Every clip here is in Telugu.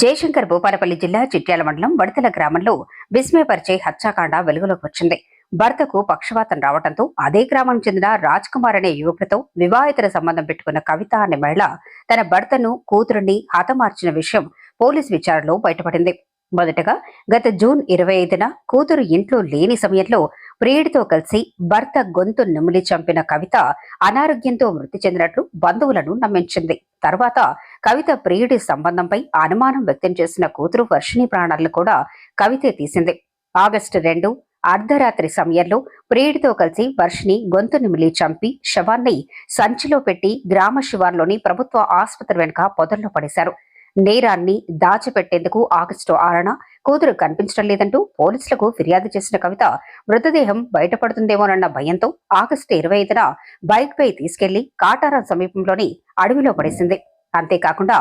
జయశంకర్ భూపాలపల్లి జిల్లా చిట్యాల మండలం వడితల గ్రామంలో విస్మయపరిచే హత్యాకాండ వెలుగులోకి వచ్చింది. భర్తకు పక్షవాతం రావడంతో అదే గ్రామం చెందిన రాజ్ కుమార్ అనే యువకుడితో వివాహితర సంబంధం పెట్టుకున్న కవిత అనే మహిళ తన భర్తను కూతురుని హతమార్చిన విషయం పోలీసు విచారణలో బయటపడింది. మొదటగా గత జూన్ ఇరవై ఐదున కూతురు ఇంట్లో లేని సమయంలో ప్రియుడితో కలిసి భర్త గొంతు నిమిలి చంపిన కవిత అనారోగ్యంతో మృతి చెందినట్లు బంధువులను నమ్మించింది. తర్వాత కవిత ప్రియుడి సంబంధంపై అనుమానం వ్యక్తం చేసిన కూతురు వర్షిణి ప్రాణాలను కూడా కవితే తీసింది. ఆగస్టు రెండు అర్ధరాత్రి సమయంలో ప్రియుడితో కలిసి వర్షిని గొంతు నిమిలి చంపి శవాన్ని సంచిలో పెట్టి గ్రామ శివార్లోని ప్రభుత్వ ఆసుపత్రి వెనుక పొదల్లో పడేశారు. నేరాన్ని దాచిపెట్టేందుకు ఆగస్టు ఆరున కూతురు కనిపించడం లేదంటూ పోలీసులకు ఫిర్యాదు చేసిన కవిత మృతదేహం బయటపడుతుందేమోనన్న భయంతో ఆగస్టు ఇరవై ఐదున బైక్ పై తీసుకెళ్ళి కాటారం సమీపంలోని అడవిలో పడేసింది. అంతేకాకుండా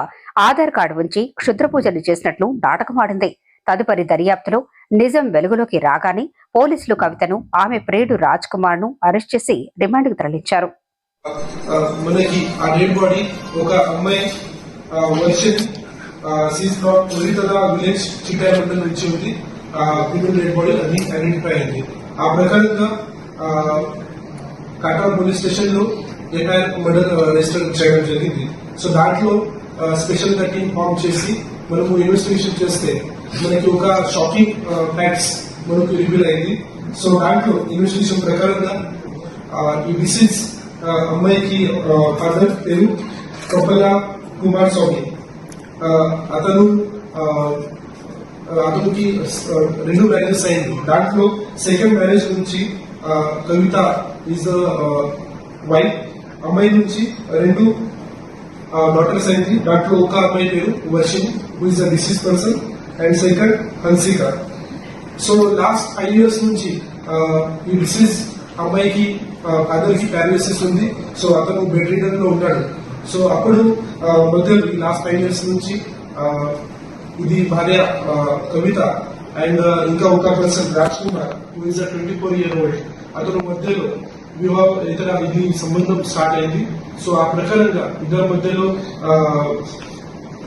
ఆధార్ కార్డు ఉంచి క్షుద్ర పూజలు చేసినట్లు నాటకమాడింది తదుపరి దర్యాప్తులో నిజం వెలుగులోకి రాగానే పోలీసులు కవితను ఆమె ప్రియుడు రాజ్ కుమార్ను అరెస్ట్ చేసి రిమాండ్కు తరలించారు. మనకి ఆ డెడ్ బాడీ ఒక అమ్మాయి version seize from Oritala village చిట్టామండల్ నుంచి ఉంది ఫిమేల్ డెడ్ బాడీ అన్ని ఐడెంటిఫై అయింది. ఆ ప్రకారంగా కాటా పోలీస్ స్టేషన్లో ఎఫ్ఐఆర్ మర్డర్ రిజిస్టర్ చేయడం జరిగింది. సో దాంట్లో స్పెషల్గా టీమ్ ఫామ్ చేసి మనము ఇన్వెస్టిగేషన్ చేస్తే మనకి ఒక షాకింగ్ ఫ్యాక్ట్స్ మనకు రివీల్ అయింది. సో దాంట్లో ఇన్వెస్టిగేషన్ ప్రకారంగా ఈ డిసీజ్ అమ్మాయికి ఫాదర్ పేరు కొప్పల కుమార్ స్వామి అతను అతనికి రెండు మ్యారేజెస్ అయింది. దాంట్లో సెకండ్ మ్యారేజ్ నుంచి కవిత ఈజ్ వైఫ్ అమ్మాయి నుంచి రెండు డాటర్స్ అయింది. దాంట్లో ఒక అమ్మాయి పేరు Varshini who is the disease person and second Hansika. So last five years నుంచి ఈ డిసీజ్ అమ్మాయికి ఫాదర్కి ఉంది. సో అతను బెడ్ రీడర్లో ఉంటాడు. సో అప్పుడు ఆ, ఈ లాస్ట్ ఫైవ్ ఇయర్స్ నుంచి ఇది భార్య కవిత అండ్ ఇంకా ఒక person Raj Kumar who is twenty four year old అతను మధ్యలో వివాహ ఇతర ఇది సంబంధం స్టార్ట్ అయింది. సో ఆ ప్రకారంగా ఇద్దరి మధ్యలో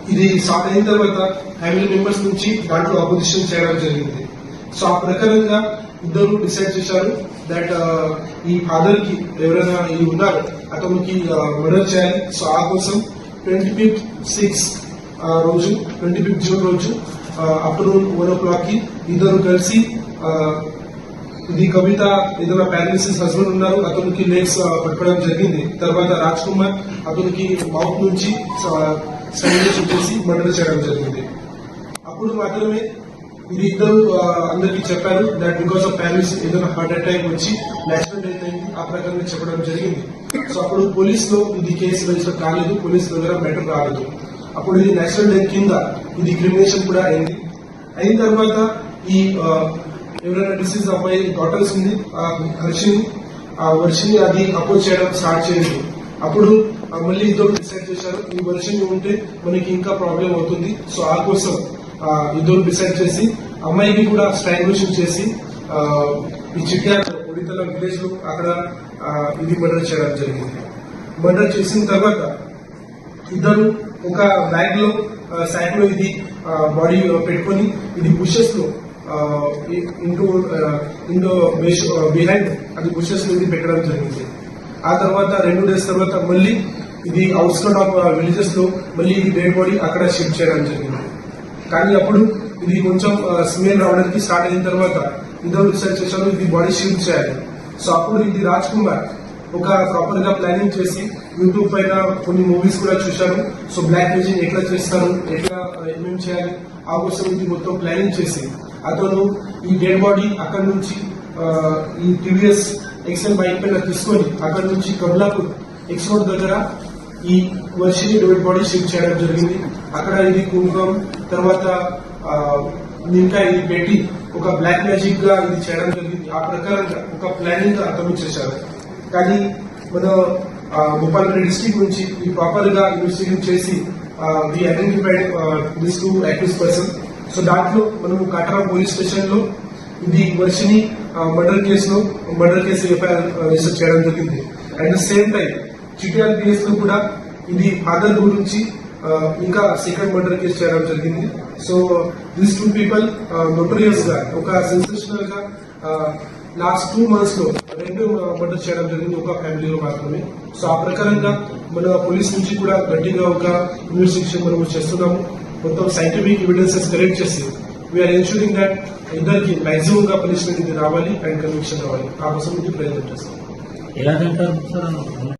ఇది స్టార్ట్ అయిన తర్వాత ఫ్యామిలీ మెంబర్స్ నుంచి దాంట్లో అపోజిషన్ చేయడం జరిగింది. సో ఆ ప్రకారంగా ఇద్దరు డిసైడ్ చేశారు దట్ uh, ఈ ఫాదర్కి ఎవరైనా ఈ ఉన్నారు అతనికి uh, మర్డర్ చేయాలి. సో ఆ కోసం ట్వంటీ ఫిఫ్త్ సిక్స్ రోజు ట్వంటీ ఫిఫ్త్ జూన్ రోజు ఆఫ్టర్నూన్ వన్ ఓ క్లాక్కి ఇద్దరు కలిసి ఇది కవిత ఏదైనా పారాలిసిస్ హస్బెండ్ ఉన్నారు అతనికి లెగ్స్ పట్టుకోవడం జరిగింది. తర్వాత రాజ్ కుమార్ అతనికి మౌత్ నుంచి స్టైలేషన్ వచ్చేసి మర్డర్ చేయడం జరిగింది. అప్పుడు మాత్రమే ఇది ఇద్దరు అందరికీ చెప్పారు దట్ బికాస్ ఆఫ్ ప్యారిస్ ఏదైనా హార్ట్ అటాక్ వచ్చి నేషనల్ డెత్ అయింది ఆ ప్రకారంగా చెప్పడం జరిగింది. సో అప్పుడు పోలీసులో ఇది కేసు రిజిస్టర్ కాలేదు పోలీస్ దగ్గర మ్యాటర్ రాలేదు. అప్పుడు ఇది నేషనల్ డెత్ కింద ఇది క్రిమినేషన్ కూడా అయింది. అయిన తర్వాత ఈ ఎవరైనా డిసీజ్ అబ్బాయి డాటర్స్ ఉంది ఆ హర్షిని ఆ వర్షిని అది అపోజ్ చేయడం స్టార్ట్ చేయండి అప్పుడు మళ్ళీ ఇద్దరు డిసైడ్ చేశారు ఈ వర్షిని ఉంటే మనకి ఇంకా ప్రాబ్లం అవుతుంది. సో ఆ కోసం యుద్ధం ఇద్దరు డిసైడ్ చేసి అమ్మాయికి కూడా స్ట్రాంగ్యులేషన్ చేసి ఈ చిట్యాల ఒడితల విలేజ్లో అక్కడ ఇది మర్డర్ చేయడం జరిగింది. మర్డర్ చేసిన తర్వాత ఇద్దరు ఒక బ్యాగ్లో సాక్లో ఇది బాడీ పెట్టుకొని ఇది బుషెస్లో ఇంటూ ఇంటూ బిహైండ్ అది బుషెస్లో ఇది పెట్టడం జరిగింది. ఆ తర్వాత రెండు డేస్ తర్వాత మళ్ళీ ఇది అవుట్స్కట్ ఆఫ్ విలేజెస్లో మళ్ళీ ఇది డెడ్ బాడీ అక్కడ షిఫ్ట్ చేయడం జరిగింది. కానీ అప్పుడు ఇది కొంచెం స్మెల్ రావడానికి స్టార్ట్ అయిన తర్వాత ఇద్దరు రీసెర్చ్ చేశారు ఇది బాడీ షిఫ్ట్ చేయాలి. సో అప్పుడు ఇది రాజ్ కుమార్. ఒక ప్రాపర్గా ప్లానింగ్ చేసి యూట్యూబ్ పైన కొన్ని మూవీస్ కూడా చూశాను సో బ్లాక్ మ్యూజిక్ ఎట్లా చేస్తారు ఎట్లా ఏమేమి చేయాలి ఆ కోసం ఇది మొత్తం ప్లానింగ్ చేసి అతను ఈ డెడ్ బాడీ అక్కడ నుంచి ఈ టీవీఎస్ ఎక్సెల్ బైక్ పైన తీసుకొని అక్కడ నుంచి కబ్లాపూర్ ఎక్స్పోర్ట్ దగ్గర ఈ వర్షిని డెడ్ బాడీ షిఫ్ట్ చేయడం జరిగింది. అక్కడ ఇది కుంకుమం తర్వాత ఇంకా ఇది పెట్టి ఒక బ్లాక్ మ్యాజిక్గా ఇది చేయడం జరిగింది. ఆ ప్రకారంగా ఒక ప్లానింగ్గా అతను చేశారు కానీ మన గోపాల్ డిస్టిక్ నుంచి ఈ ప్రాపర్గా ఇన్వెస్టిగేషన్ చేసి the identified this two active person so దాంట్లో మనము కటరా పోలీస్ స్టేషన్లో ఇది వర్షిని మర్డర్ కేసులో మర్డర్ కేసు ఎఫ్ఐఆర్ రిజిస్టర్ చేయడం జరిగింది. At the same time CTR case లో కూడా ఇది ఫాదర్ గురించి Uh, ఇంకా సెకండ్ మర్డర్ కేసు చేయడం జరిగింది. సో దిస్ టూ పీపుల్ నోటరియస్గా ఒక సెన్సేషనల్గా లాస్ట్ టూ మంత్స్లో రెండు uh, మర్డర్ చేయడం జరిగింది ఒక ఫ్యామిలీలో మాత్రమే. సో ఆ ప్రకారంగా మన పోలీస్ నుంచి కూడా గట్టిగా ఒక ఇన్వెస్టిగేషన్ మనం చేస్తున్నాము. మొత్తం సైంటిఫిక్ ఎవిడెన్సెస్ కలెక్ట్ చేసి వీఆర్ ఎన్షూరింగ్ దట్ ఇద్దరికి మాక్సిమం గా పనిష్మెంట్ ఇది రావాలి అండ్ కన్విక్షన్ రావాలి. ఆ కోసం ఇది ప్రయత్నం చేస్తాం. ఎలా తింటారు